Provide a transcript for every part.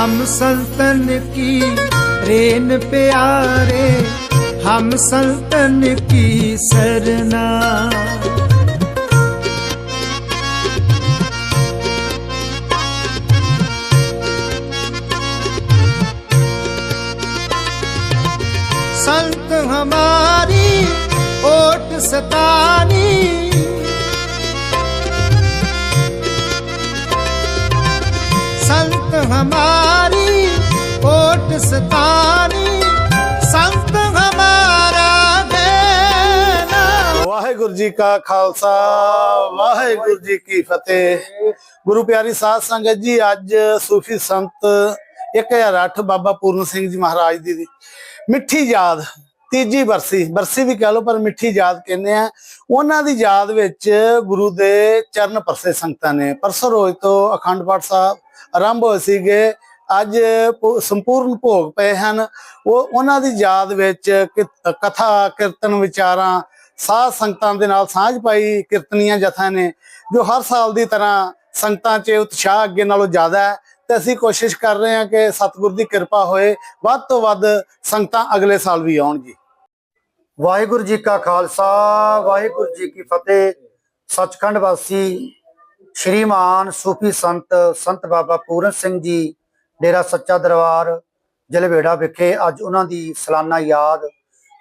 हम संतन की रेन प्यारे हम संतन की सरना संत हमारी ओट सतानी संत हमारी ਮਸਤਾਨੀ ਸੰਤ ਹਮਾਰਾ ਦੇਨਾ ਵਾਹਿਗੁਰੂ ਜੀ ਕਾ ਖਾਲਸਾ, ਵਾਹਿਗੁਰੂ ਜੀ ਕੀ ਫਤਿਹ। ਗੁਰੂ ਪਿਆਰੀ ਸਾਧ ਸੰਗਤ ਜੀ, ਅੱਜ ਸੂਫੀ ਸੰਤ 1008 ਬਾਬਾ ਪੂਰਨ ਸਿੰਘ ਜੀ ਮਹਾਰਾਜ ਦੀ ਮਿੱਠੀ ਯਾਦ, ਤੀਜੀ ਬਰਸੀ ਬਰਸੀ ਵੀ ਕਹ ਲਓ, ਪਰ ਮਿੱਠੀ ਯਾਦ ਕਹਿੰਦੇ ਆ। ਉਹਨਾਂ ਦੀ ਯਾਦ ਵਿੱਚ ਗੁਰੂ ਦੇ ਚਰਨ ਪਰਸੇ ਸੰਗਤਾਂ ਨੇ। ਪਰਸੋਂ ਰੋਜ਼ ਤੋਂ ਅਖੰਡ ਪਾਠ ਸਾਹਿਬ ਆਰੰਭ ਹੋਏ ਸੀਗੇ। ਅੱਜ ਸੰਪੂਰਨ ਭੋਗ ਪਏ ਹਨ। ਉਹ, ਉਹਨਾਂ ਦੀ ਯਾਦ ਵਿੱਚ ਕਿ- ਕਥਾ, ਕੀਰਤਨ ਵਿਚਾਰਾਂ, ਸਾਧ ਸੰਗਤਾਂ ਦੇ ਨਾਲ ਸਾਂਝ ਪਾਈ ਕੀਰਤਨੀਆਂ ਜਥਾ ਨੇ, ਜੋ ਹਰ ਸਾਲ ਦੀ ਤਰ੍ਹਾਂ ਸੰਗਤਾਂ 'ਚ ਉਤਸ਼ਾਹ ਅੱਗੇ ਨਾਲੋਂ ਜ਼ਿਆਦਾ ਹੈ। ਤੇ ਅਸੀਂ ਕੋਸ਼ਿਸ਼ ਕਰ ਰਹੇ ਹਾਂ ਕਿ ਸਤਿਗੁਰ ਦੀ ਕਿਰਪਾ ਹੋਏ। ਵੱਧ ਤੋਂ ਵੱਧ ਸੰਗਤਾਂ ਅਗਲੇ ਸਾਲ ਵੀ ਆਉਣ ਜੀ। ਵਾਹਿਗੁਰੂ ਜੀ ਕਾ ਖਾਲਸਾ, ਵਾਹਿਗੁਰੂ ਜੀ ਕੀ ਫਤਿਹ। ਸੱਚਖੰਡ ਵਾਸੀ ਸ਼੍ਰੀਮਾਨ ਸੂਫੀ ਸੰਤ ਸੰਤ ਬਾਬਾ ਪੂਰਨ ਸਿੰਘ ਜੀ ਡੇਰਾ ਸੱਚਾ ਦਰਬਾਰ ਜਲਵੇੜਾ ਵਿਖੇ ਅੱਜ ਉਹਨਾਂ ਦੀ ਸਲਾਨਾ ਯਾਦ।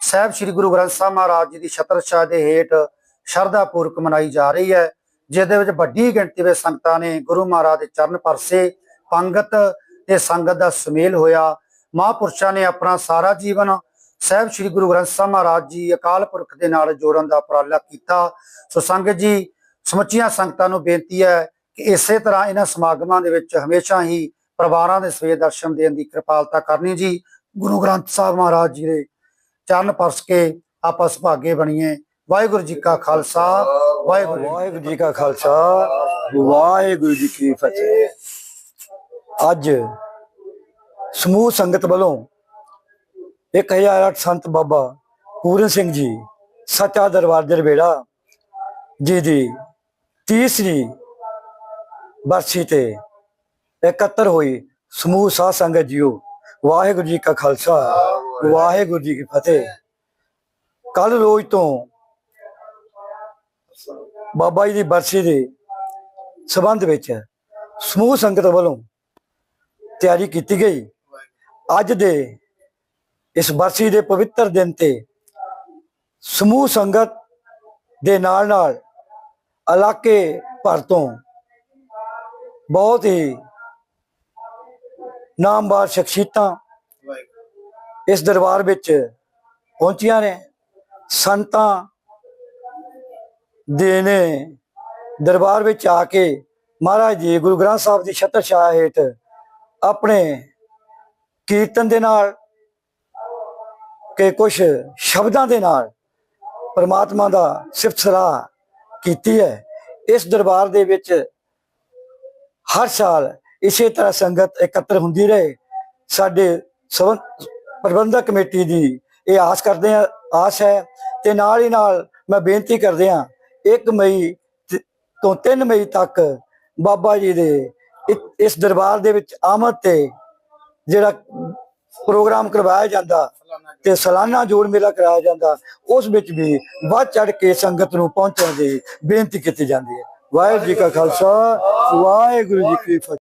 ਸਾਹਿਬ ਸ੍ਰੀ ਗੁਰੂ ਗ੍ਰੰਥ ਸਾਹਿਬ ਮਹਾਰਾਜ ਜੀ ਦੀ ਛਤਰਛਾਇਆ ਦੇ ਹੇਠ ਸ਼ਰਧਾ ਪੂਰਵਕ ਮਨਾਈ ਜਾ ਰਹੀ ਹੈ ਜਿਸ ਦੇ ਵਿੱਚ ਵੱਡੀ ਗਿਣਤੀ ਵਿੱਚ ਸੰਗਤਾਂ ਨੇ ਗੁਰੂ ਮਹਾਰਾਜ ਦੇ ਚਰਨ ਪਰਸੇ ਪੰਗਤ ਤੇ ਸੰਗਤ ਦਾ ਸੁਮੇਲ ਹੋਇਆ। ਮਹਾਂਪੁਰਸ਼ਾਂ ਨੇ ਆਪਣਾ ਸਾਰਾ ਜੀਵਨ ਸਾਹਿਬ ਸ੍ਰੀ ਗੁਰੂ ਗ੍ਰੰਥ ਸਾਹਿਬ ਮਹਾਰਾਜ ਜੀ ਅਕਾਲ ਪੁਰਖ ਦੇ ਨਾਲ ਜੋੜਨ ਦਾ ਉਪਰਾਲਾ ਕੀਤਾ। ਸੋ ਸੰਗਤ ਜੀ, ਸਮੁੱਚੀਆਂ ਸੰਗਤਾਂ ਨੂੰ ਬੇਨਤੀ ਹੈ ਕਿ ਇਸੇ ਤਰ੍ਹਾਂ ਇਹਨਾਂ ਸਮਾਗਮਾਂ ਦੇ ਵਿੱਚ ਹਮੇਸ਼ਾ ਹੀ ਪਰਿਵਾਰਾਂ ਦੇ ਸਵੇਰ ਦਰਸ਼ਨ ਦੇਣ ਦੀ ਕਿਰਪਾਲਤਾ ਕਰਨੀ ਜੀ। ਗੁਰੂ ਗ੍ਰੰਥ ਸਾਹਿਬ ਮਹਾਰਾਜ ਜੀ ਦੇ ਚਰਨ ਪਰਸ ਕੇ ਆਪਾਂ ਸੁਭਾਗੇ ਬਣੀਏ। ਵਾਹਿਗੁਰੂ ਜੀ ਕਾ ਖਾਲਸਾ ਵਾਹਿਗੁਰੂ ਵਾਹਿਗੁਰੂ ਜੀ ਕਾ ਖਾਲਸਾ ਵਾਹਿਗੁਰੂ ਜੀ ਕੀ ਫਤਿਹ। ਅੱਜ ਸਮੂਹ ਸੰਗਤ ਵੱਲੋਂ 1008 ਸੰਤ ਬਾਬਾ ਪੂਰਨ ਸਿੰਘ ਜੀ ਸੱਚਾ ਦਰਬਾਰ ਦੇ ਰਵੇੜਾ ਜੀ ਦੀ ਤੀਸਰੀ ਬਰਸੀ ਤੇ ਇਕੱਤਰ ਹੋਈ। ਸਮੂਹ ਸਾਧ ਸੰਗਤ ਜੀਓ, ਵਾਹਿਗੁਰੂ ਜੀ ਕਾ ਖਾਲਸਾ, ਵਾਹਿਗੁਰੂ ਜੀ ਕੀ ਫਤਿਹ। ਕੱਲ ਰੋਜ਼ ਤੋਂ ਬਾਬਾ ਜੀ ਦੀ ਬਰਸੀ ਦੇ ਸਬੰਧ ਵਿੱਚ ਸਮੂਹ ਸੰਗਤ ਵੱਲੋਂ ਤਿਆਰੀ ਕੀਤੀ ਗਈ। ਅੱਜ ਦੇ ਇਸ ਬਰਸੀ ਦੇ ਪਵਿੱਤਰ ਦਿਨ ਤੇ ਸਮੂਹ ਸੰਗਤ ਦੇ ਨਾਲ ਨਾਲ ਇਲਾਕੇ ਭਰ ਤੋਂ ਬਹੁਤ ਹੀ ਨਾਮਵਾਰ ਸ਼ਖਸੀਅਤਾਂ ਇਸ ਦਰਬਾਰ ਵਿੱਚ ਪਹੁੰਚੀਆਂ ਨੇ। ਸੰਤਾਂ ਦੇ ਨੇ ਦਰਬਾਰ ਵਿੱਚ ਆ ਕੇ ਮਹਾਰਾਜ ਜੀ ਗੁਰੂ ਗ੍ਰੰਥ ਸਾਹਿਬ ਦੀ ਛਤਰ ਛਾਇਆ ਹੇਠ ਆਪਣੇ ਕੀਰਤਨ ਦੇ ਨਾਲ ਕਿ ਕੁਝ ਸ਼ਬਦਾਂ ਦੇ ਨਾਲ ਪਰਮਾਤਮਾ ਦਾ ਸਿਫਤ ਸਲਾਹ ਕੀਤੀ ਹੈ। ਇਸ ਦਰਬਾਰ ਦੇ ਵਿੱਚ ਹਰ ਸਾਲ ਇਸੇ ਤਰ੍ਹਾਂ ਸੰਗਤ ਇਕੱਤਰ ਹੁੰਦੀ ਰਹੇ। ਸਾਡੇ ਸਬੰ- ਪ੍ਰਬੰਧਕ ਕਮੇਟੀ ਦੀ ਇਹ ਆਸ ਕਰਦੇ ਆ ਆਸ ਹੈ ਤੇ ਨਾਲ ਹੀ ਨਾਲ ਮੈਂ ਬੇਨਤੀ ਕਰਦੇ ਆ 1 ਮਈ ਤੋਂ 3 ਮਈ ਤੱਕ ਬਾਬਾ ਜੀ ਦੇ ਇਸ ਦਰਬਾਰ ਦੇ ਵਿੱਚ ਆਮਦ ਤੇ ਜਿਹੜਾ ਪ੍ਰੋਗਰਾਮ ਕਰਵਾਇਆ ਜਾਂਦਾ ਤੇ ਸਾਲਾਨਾ ਜੋੜ ਮੇਲਾ ਕਰਾਇਆ ਜਾਂਦਾ, ਉਸ ਵਿੱਚ ਵੀ ਵੱਧ ਚੜ ਕੇ ਸੰਗਤ ਨੂੰ ਪਹੁੰਚਣ ਦੀ ਬੇਨਤੀ ਕੀਤੀ ਜਾਂਦੀ ਹੈ। ਵਾਹਿਗੁਰੂ ਜੀ ਕਾ ਖਾਲਸਾ, ਵਾਹਿਗੁਰੂ ਜੀ ਕੀ ਫਤਿਹ।